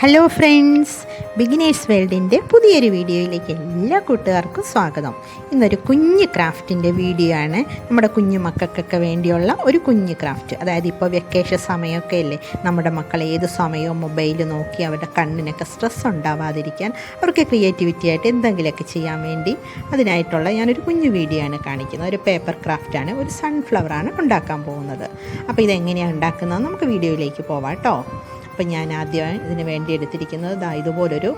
Hello friends beginners വേൾഡിന്റെ പുതിയൊരു വീഡിയോയിലേക്ക് എല്ലാ കൂട്ടുകാർക്കും സ്വാഗതം. ഇന്നൊരു കുഞ്ഞ് ക്രാഫ്റ്റിന്റെ വീഡിയോ ആണ്. നമ്മുടെ കുഞ്ഞു മക്കൾക്കൊക്കെ വേണ്ടിയുള്ള ഒരു കുഞ്ഞ് ക്രാഫ്റ്റ് അതായത് ഇപ്പോൾ വെക്കേഷൻ സമയമൊക്കെ അല്ലേ? നമ്മുടെ മക്കൾ ഏത് സമയവും മൊബൈൽ നോക്കി അവരുടെ കണ്ണിനൊക്കെ സ്ട്രെസ് ഉണ്ടാവാതിരിക്കാൻ അവർക്ക് ക്രിയേറ്റിവിറ്റി ആയിട്ട് എന്തെങ്കിലുമൊക്കെ ചെയ്യാൻ വേണ്ടി അതിനായിട്ടുള്ള ഞാനൊരു കുഞ്ഞു വീഡിയോ ആണ് കാണിക്കുന്നത്. ഒരു പേപ്പർ ക്രാഫ്റ്റാണ് ഒരു സൺഫ്ലവറാണ് ഉണ്ടാക്കാൻ പോകുന്നത്. അപ്പോൾ ഇതെങ്ങനെയാണ് ഉണ്ടാക്കുന്നത്? നമുക്ക് വീഡിയോയിലേക്ക് പോവാം കേട്ടോ അപ്പം ഞാൻ ആദ്യം ഇതിന് വേണ്ടി എടുത്തിരിക്കുന്നത് ദാ ഇതുപോലൊരു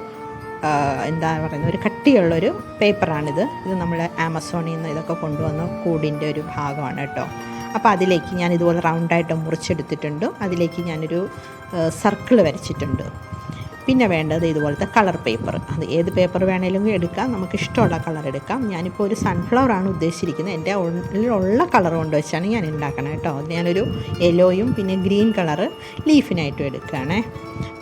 എന്താ പറയുന്നത് ഒരു കട്ടിയുള്ളൊരു പേപ്പറാണിത്. ഇത് നമ്മൾ ആമസോണിൽ നിന്ന് ഇതൊക്കെ കൊണ്ടുവന്ന കൂടിന്റെ ഒരു ഭാഗമാണ് കേട്ടോ. അപ്പോൾ അതിലേക്ക് ഞാൻ ഇതുപോലെ റൗണ്ടായിട്ട് മുറിച്ചെടുത്തിട്ടുണ്ട്. അതിലേക്ക് ഞാനൊരു സർക്കിൾ വരച്ചിട്ടുണ്ട്. പിന്നെ വേണ്ടത് ഇതുപോലത്തെ കളർ പേപ്പർ. അത് ഏത് പേപ്പർ വേണമെങ്കിലും എടുക്കാം. നമുക്ക് ഇഷ്ടമുള്ള കളർ എടുക്കാം. ഞാനിപ്പോൾ ഒരു സൺഫ്ലവർ ആണ് ഉദ്ദേശിച്ചിരിക്കുന്നത്. എന്റെ ഉള്ള കളർ കൊണ്ട് വെച്ചാണ് ഞാൻ ഉണ്ടാക്കണം കേട്ടോ. ഞാനൊരു യെല്ലോയും പിന്നെ ഗ്രീൻ കളറ് ലീഫിനായിട്ടും എടുക്കുകയാണേ.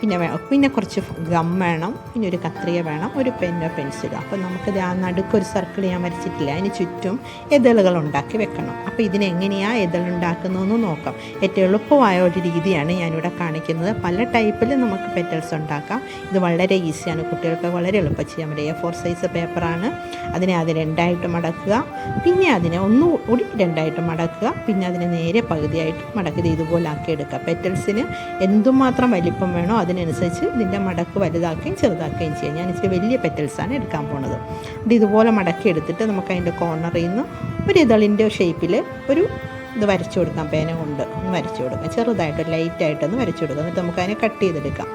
പിന്നെ പിന്നെ കുറച്ച് ഗം വേണം. പിന്നെ ഒരു കത്രിക വേണം. ഒരു പെന്നോ പെൻസിലോ അപ്പോൾ നമുക്കത് ആ നടുക്കൊരു സർക്കിൾ ഞാൻ വരച്ചിട്ടില്ല? അതിന് ചുറ്റും എതളുകൾ ഉണ്ടാക്കി വെക്കണം. അപ്പോൾ ഇതിനെങ്ങനെയാണ് എതൾ ഉണ്ടാക്കുന്നതെന്ന് നോക്കാം. ഏറ്റവും എളുപ്പമായ ഒരു രീതിയാണ് ഞാനിവിടെ കാണിക്കുന്നത്. പല ടൈപ്പിൽ നമുക്ക് പെറ്റൽസ് ഉണ്ടാക്കാം. ഇത് വളരെ ഈസിയാണ്. കുട്ടികൾക്ക് വളരെ എളുപ്പം ചെയ്യാൻ പറ്റും എ ഫോർ സൈസ് പേപ്പറാണ് അതിനെ അത് രണ്ടായിട്ട് മടക്കുക പിന്നെ അതിനെ ഒന്നുകൂടി രണ്ടായിട്ട് മടക്കുക പിന്നെ അതിനെ നേരെ പകുതിയായിട്ട് മടക്കുക ഇത് ഇതുപോലെ ആക്കി എടുക്കുക. പെറ്റൽസിന് എന്തുമാത്രം വലിപ്പം വേണോ അതിനനുസരിച്ച് ഇതിന്റെ മടക്ക് വലുതാക്കുകയും ചെറുതാക്കുകയും ചെയ്യാം. ഞാൻ ഇച്ചിരി വലിയ പെറ്റൽസാണ് എടുക്കാൻ പോണത്. അത് ഇതുപോലെ മടക്കി എടുത്തിട്ട് നമുക്ക് അതിന്റെ കോർണറിൽ നിന്ന് ഒരു ഇതളിന്റെ ഷേപ്പിൽ ഒരു ഇത് വരച്ചു കൊടുക്കാം. പേന കൊണ്ട് ഒന്ന് വരച്ചു കൊടുക്കാം. ചെറുതായിട്ട് ലൈറ്റായിട്ടൊന്ന് വരച്ചു കൊടുക്കാം. എന്നിട്ട് നമുക്ക് അതിനെ കട്ട് ചെയ്തെടുക്കാം.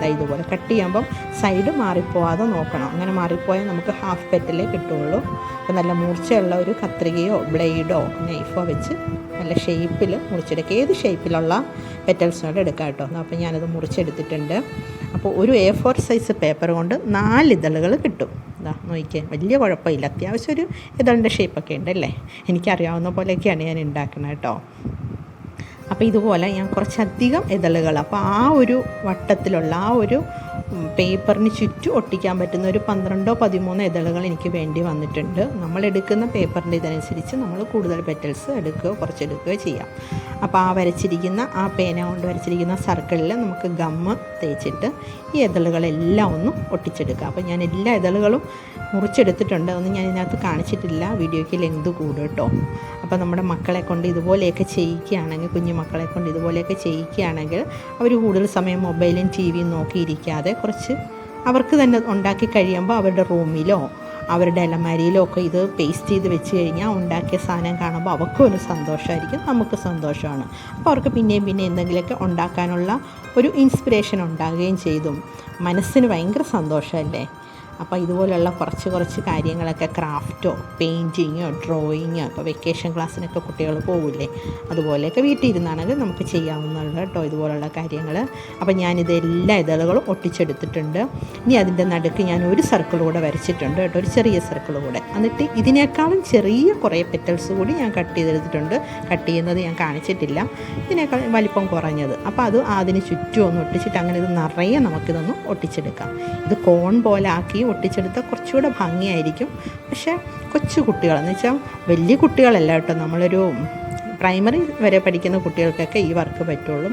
ദാ ഇതുപോലെ കട്ട് ചെയ്യുമ്പം സൈഡ് മാറിപ്പോവാതെ നോക്കണം. അങ്ങനെ മാറിപ്പോയാൽ നമുക്ക് ഹാഫ് പെറ്റലേ കിട്ടുള്ളൂ. അപ്പോൾ നല്ല മൂർച്ചയുള്ള ഒരു കത്രികയോ ബ്ലേഡോ നൈഫോ വെച്ച് നല്ല ഷേപ്പിൽ മുറിച്ചെടുക്കുക. ഏത് ഷേപ്പിലുള്ള പെറ്റൽസിനോട് എടുക്കാം കേട്ടോ. അപ്പോൾ ഞാനത് മുറിച്ചെടുത്തിട്ടുണ്ട്. അപ്പോൾ ഒരു എ ഫോർ സൈസ് പേപ്പർ കൊണ്ട് നാല് ഇതളുകൾ കിട്ടും. ഇതാ നോക്കിയാൽ വലിയ കുഴപ്പമില്ല. അത്യാവശ്യം ഒരു ഇതളിന്റെ ഷേപ്പൊക്കെ ഉണ്ടല്ലേ എനിക്കറിയാവുന്ന പോലെയൊക്കെയാണ് ഞാൻ ഉണ്ടാക്കുന്നത് കേട്ടോ. അപ്പോൾ ഇതുപോലെ ഞാൻ കുറച്ചധികം ഇതളുകൾ. അപ്പോൾ ആ ഒരു വട്ടത്തിലുള്ള ആ ഒരു പേപ്പറിന് ചുറ്റും ഒട്ടിക്കാൻ പറ്റുന്ന ഒരു പന്ത്രണ്ടോ പതിമൂന്നോ ഇതളുകൾ എനിക്ക് വേണ്ടി വന്നിട്ടുണ്ട്. നമ്മൾ എടുക്കുന്ന പേപ്പറിന്റെ ഇതനുസരിച്ച് നമ്മൾ കൂടുതൽ പെറ്റൽസ് എടുക്കുകയോ കുറച്ചെടുക്കുകയോ ചെയ്യാം. അപ്പോൾ ആ വരച്ചിരിക്കുന്ന ആ പേന കൊണ്ട് വരച്ചിരിക്കുന്ന സർക്കിളിൽ നമുക്ക് ഗമ്മ് തേച്ചിട്ട് ഈ ഇതളുകളെല്ലാം ഒന്നും ഒട്ടിച്ചെടുക്കാം അപ്പോൾ ഞാൻ എല്ലാ ഇതളുകളും മുറിച്ചെടുത്തിട്ടുണ്ട്. അതൊന്നും ഞാൻ ഇതിനകത്ത് കാണിച്ചിട്ടില്ല. വീഡിയോയ്ക്ക് ലെങ്ത് കൂടും കേട്ടോ. അപ്പോൾ നമ്മുടെ മക്കളെ കൊണ്ട് ഇതുപോലെയൊക്കെ ചെയ്യിക്കുകയാണെങ്കിൽ കുഞ്ഞു മക്കളെ കൊണ്ട് ഇതുപോലെയൊക്കെ ചെയ്യിക്കുകയാണെങ്കിൽ അവർ കൂടുതൽ സമയം മൊബൈലും ടി വിയും നോക്കിയിരിക്കാതെ കുറച്ച് അവർക്ക് തന്നെ ഉണ്ടാക്കി കഴിയുമ്പോൾ അവരുടെ റൂമിലോ അവരുടെ അലമാരിയിലോ ഒക്കെ ഇത് പേസ്റ്റ് ചെയ്ത് വെച്ച് കഴിഞ്ഞാൽ ഉണ്ടാക്കിയ സാധനം കാണുമ്പോൾ അവർക്കും ഒരു സന്തോഷമായിരിക്കും നമുക്ക് സന്തോഷമാണ്. അപ്പോൾ അവർക്ക് പിന്നെയും പിന്നെ എന്തെങ്കിലുമൊക്കെ ഉണ്ടാക്കാനുള്ള ഒരു ഇൻസ്പിറേഷൻ ഉണ്ടാകുകയും ചെയ്തു. മനസ്സിന് ഭയങ്കര സന്തോഷമല്ലേ? അപ്പോൾ ഇതുപോലെയുള്ള കുറച്ച് കുറച്ച് കാര്യങ്ങളൊക്കെ ക്രാഫ്റ്റോ പെയിന്റിങ്ങോ ഡ്രോയിങ്ങോ ഇപ്പോൾ വെക്കേഷൻ ക്ലാസ്സിനൊക്കെ കുട്ടികൾ പോകില്ലേ? അതുപോലെയൊക്കെ വീട്ടിൽ ഇരുന്നാണെങ്കിൽ നമുക്ക് ചെയ്യാവുന്നതാണ് കേട്ടോ ഇതുപോലുള്ള കാര്യങ്ങൾ അപ്പോൾ ഞാനിത് എല്ലാ ഇതളുകളും ഒട്ടിച്ചെടുത്തിട്ടുണ്ട്. ഇനി അതിന്റെ നടുക്ക് ഞാൻ ഒരു സർക്കിൾ കൂടെ വരച്ചിട്ടുണ്ട് കേട്ടോ ഒരു ചെറിയ സർക്കിൾ കൂടെ. എന്നിട്ട് ഇതിനേക്കാളും ചെറിയ കുറേ പെറ്റൽസ് കൂടി ഞാൻ കട്ട് ചെയ്തെടുത്തിട്ടുണ്ട്. കട്ട് ചെയ്യുന്നത് ഞാൻ കാണിച്ചിട്ടില്ല. ഇതിനേക്കാൾ വലിപ്പം കുറഞ്ഞത്. അപ്പോൾ അത് അതിന് ചുറ്റും ഒന്ന് ഒട്ടിച്ചിട്ട് അങ്ങനെ ഇത് നിറയെ നമുക്കിതൊന്ന് ഒട്ടിച്ചെടുക്കാം. ഇത് കോൺ പോലെ ആക്കി ഒട്ടിച്ചെടുത്താൽ കുറച്ചുകൂടെ ഭംഗിയായിരിക്കും. പക്ഷേ കൊച്ചു കുട്ടികളെന്ന് വെച്ചാൽ വലിയ കുട്ടികളല്ല കേട്ടോ. നമ്മളൊരു പ്രൈമറി വരെ പഠിക്കുന്ന കുട്ടികൾക്കൊക്കെ ഈ വർക്ക് പറ്റുള്ളൂ.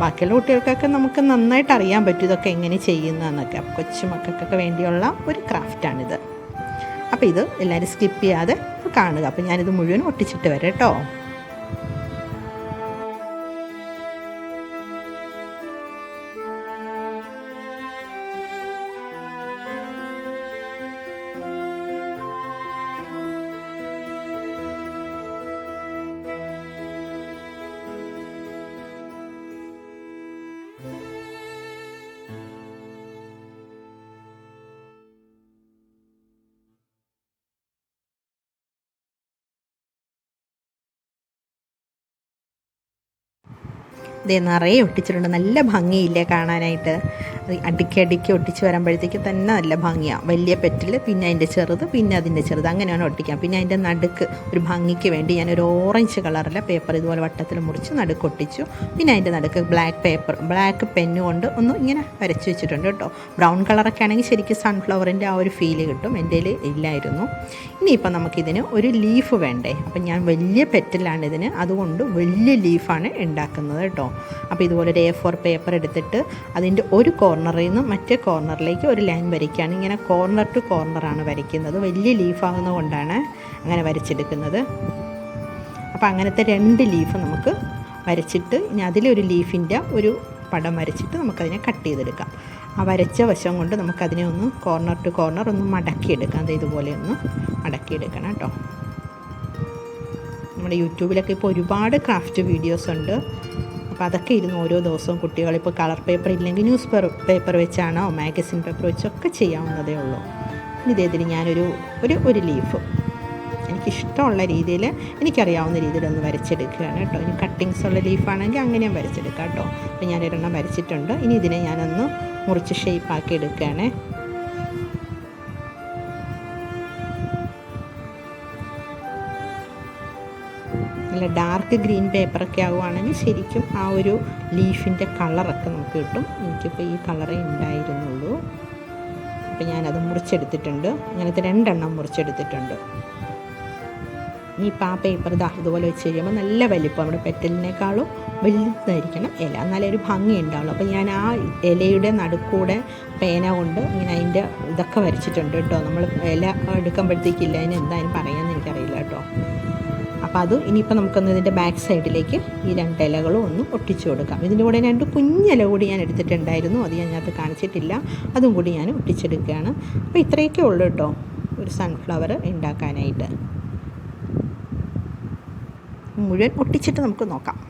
ബാക്കിയുള്ള കുട്ടികൾക്കൊക്കെ നമുക്ക് നന്നായിട്ട് അറിയാൻ പറ്റും ഇതൊക്കെ എങ്ങനെ ചെയ്യുന്നതെന്നൊക്കെ. കൊച്ചുമക്കൾക്കൊക്കെ കൊച്ചു മക്കൾക്കൊക്കെ വേണ്ടിയുള്ള ഒരു ക്രാഫ്റ്റാണിത്. അപ്പോൾ ഇത് എല്ലാവരും സ്കിപ്പ് ചെയ്യാതെ കാണുക. അപ്പോൾ ഞാനിത് മുഴുവൻ ഒട്ടിച്ചിട്ട് വരാം കേട്ടോ. ഇതേ നിറയെ ഒട്ടിച്ചിട്ടുണ്ട്. നല്ല ഭംഗിയില്ലേ കാണാനായിട്ട്. അടുക്കി അടുക്കി ഒട്ടിച്ച് വരുമ്പോഴത്തേക്ക് തന്നെ നല്ല ഭംഗിയാണ് വലിയ പെറ്റിൽ പിന്നെ അതിന്റെ ചെറുത് പിന്നെ അതിന്റെ ചെറുത്. അങ്ങനെയാണ് ഒട്ടിക്കാം പിന്നെ അതിന്റെ നടുക്ക് ഒരു ഭംഗിക്ക് വേണ്ടി ഞാൻ ഒരു ഓറഞ്ച് കളറിലെ പേപ്പർ ഇതുപോലെ വട്ടത്തിൽ മുറിച്ച് നടുക്ക് ഒട്ടിച്ചു. പിന്നെ അതിന്റെ നടുക്ക് ബ്ലാക്ക് പേപ്പർ ബ്ലാക്ക് പെന്നു കൊണ്ട് ഒന്ന് ഇങ്ങനെ വരച്ച് വെച്ചിട്ടുണ്ട് കേട്ടോ. ബ്രൗൺ കളറൊക്കെ ആണെങ്കിൽ ശരിക്കും സൺഫ്ലവറിന്റെ ആ ഒരു ഫീൽ കിട്ടും. എന്റെ ഇല്ലായിരുന്നു. ഇനിയിപ്പോൾ നമുക്കിതിന് ഒരു ലീഫ് വേണ്ടേ? അപ്പം ഞാൻ വലിയ പെറ്റിലാണ് ഇതിന്. അതുകൊണ്ട് വലിയ ലീഫാണ് ഉണ്ടാക്കുന്നത് കേട്ടോ. അപ്പോൾ ഇതുപോലെ ഒരു എ ഫോർ പേപ്പർ എടുത്തിട്ട് അതിന്റെ ഒരു കോർണർ കോർണറിൽ നിന്ന് മറ്റേ കോർണറിലേക്ക് ഒരു ലൈൻ വരയ്ക്കുകയാണ്. ഇങ്ങനെ കോർണർ ടു കോർണറാണ് വരയ്ക്കുന്നത്. വലിയ ലീഫാകുന്നത് കൊണ്ടാണ് അങ്ങനെ വരച്ചെടുക്കുന്നത്. അപ്പോൾ അങ്ങനത്തെ രണ്ട് ലീഫ് നമുക്ക് വരച്ചിട്ട് ഇനി അതിലൊരു ലീഫിന്റെ ഒരു പടം വരച്ചിട്ട് നമുക്കതിനെ കട്ട് ചെയ്തെടുക്കാം. ആ വരച്ച വശം കൊണ്ട് നമുക്കതിനെ ഒന്ന് കോർണർ ടു കോർണർ ഒന്ന് മടക്കിയെടുക്കാം. അത് ഇതുപോലെ ഒന്ന് മടക്കിയെടുക്കണം കേട്ടോ. നമ്മുടെ യൂട്യൂബിലൊക്കെ ഇപ്പോൾ ഒരുപാട് ക്രാഫ്റ്റ് വീഡിയോസ് ഉണ്ട്. അപ്പോൾ അതൊക്കെ ഇരുന്ന് ഓരോ ദിവസവും കുട്ടികൾ ഇപ്പോൾ കളർ പേപ്പർ ഇല്ലെങ്കിൽ ന്യൂസ് പേപ്പർ വെച്ചാണോ മാഗസിൻ പേപ്പർ വെച്ചൊക്കെ ചെയ്യാവുന്നതേ ഉള്ളൂ. ഇതേതിൽ ഞാനൊരു ഒരു ഒരു ലീഫ് എനിക്കിഷ്ടമുള്ള രീതിയിൽ എനിക്കറിയാവുന്ന രീതിയിലൊന്ന് വരച്ചെടുക്കുകയാണ് കേട്ടോ. ഇനി കട്ടിങ്സ് ഉള്ള ലീഫാണെങ്കിൽ അങ്ങനെയും വരച്ചെടുക്കാം കേട്ടോ. അപ്പോൾ ഞാനൊരെണ്ണം വരച്ചിട്ടുണ്ട്. ഇനി ഇതിനെ ഞാനൊന്ന് മുറിച്ച് ഷേപ്പാക്കി എടുക്കുകയാണേ. നല്ല ഡാർക്ക് ഗ്രീൻ പേപ്പറൊക്കെ ആവുകയാണെങ്കിൽ ശരിക്കും ആ ഒരു ലീഫിന്റെ കളറൊക്കെ നമുക്ക് കിട്ടും. എനിക്കിപ്പോൾ ഈ കളറേ ഉണ്ടായിരുന്നുള്ളൂ. അപ്പോൾ ഞാനത് മുറിച്ചെടുത്തിട്ടുണ്ട്. അങ്ങനത്തെ രണ്ടെണ്ണം മുറിച്ചെടുത്തിട്ടുണ്ട്. ഇനിയിപ്പോൾ ആ പേപ്പർ ഇതാ ഇതുപോലെ വെച്ച് കഴിയുമ്പോൾ നല്ല വലിപ്പം. നമ്മുടെ പെറ്റലിനേക്കാളും വലുതായിരിക്കണം ഇല. എന്നാലേ ഒരു ഭംഗി ഉണ്ടാവുള്ളൂ. അപ്പോൾ ഞാൻ ആ ഇലയുടെ നടുക്കൂടെ പേന കൊണ്ട് ഇങ്ങനെ അതിന്റെ ഇതൊക്കെ വരച്ചിട്ടുണ്ട് കേട്ടോ. നമ്മൾ ഇല എടുക്കുമ്പോഴത്തേക്കില്ല? അതിന് എന്തായാലും പറയാമെന്ന് എനിക്കറിയില്ല കേട്ടോ. അപ്പോൾ അത് ഇനിയിപ്പോൾ നമുക്കൊന്ന് ഇതിന്റെ ബാക്ക് സൈഡിലേക്ക് ഈ രണ്ട് ഇലകളും ഒന്ന് ഒട്ടിച്ചു കൊടുക്കാം. ഇതിന്റെ കൂടെ രണ്ട് കുഞ്ഞില കൂടി ഞാൻ എടുത്തിട്ടുണ്ടായിരുന്നു. അത് ഞാൻ അത് കാണിച്ചിട്ടില്ല. അതും കൂടി ഞാൻ ഒട്ടിച്ചെടുക്കുകയാണ്. അപ്പോൾ ഇത്രയൊക്കെ ഉള്ളൂ കേട്ടോ. ഒരു സൺഫ്ലവർ ഉണ്ടാക്കാനായിട്ട്. മുഴുവൻ ഒട്ടിച്ചിട്ട് നമുക്ക് നോക്കാം.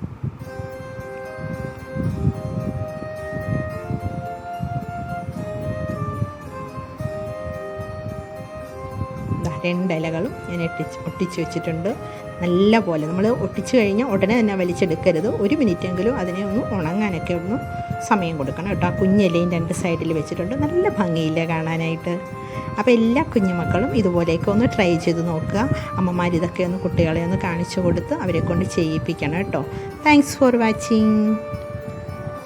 രണ്ട് ഇലകളും ഞാൻ ഒട്ടിച്ച് ഒട്ടിച്ച് വെച്ചിട്ടുണ്ട്. നല്ല പോലെ നമ്മൾ ഒട്ടിച്ച് കഴിഞ്ഞാൽ ഉടനെ തന്നെ വലിച്ചെടുക്കരുത്. ഒരു മിനിറ്റെങ്കിലും അതിനെ ഒന്ന് ഉണങ്ങാനൊക്കെ ഒന്ന് സമയം കൊടുക്കണം കേട്ടോ. ആ കുഞ്ഞിലയും രണ്ട് സൈഡിൽ വെച്ചിട്ടുണ്ട്. നല്ല ഭംഗിയില്ല കാണാനായിട്ട്. അപ്പോൾ എല്ലാ കുഞ്ഞുമക്കളും ഇതുപോലെയൊക്കെ ഒന്ന് ട്രൈ ചെയ്ത് നോക്കുക. അമ്മമാർ ഇതൊക്കെ ഒന്ന് കുട്ടികളെ ഒന്ന് കാണിച്ചു കൊടുത്ത് അവരെ കൊണ്ട് ചെയ്യിപ്പിക്കണം കേട്ടോ. Thanks for watching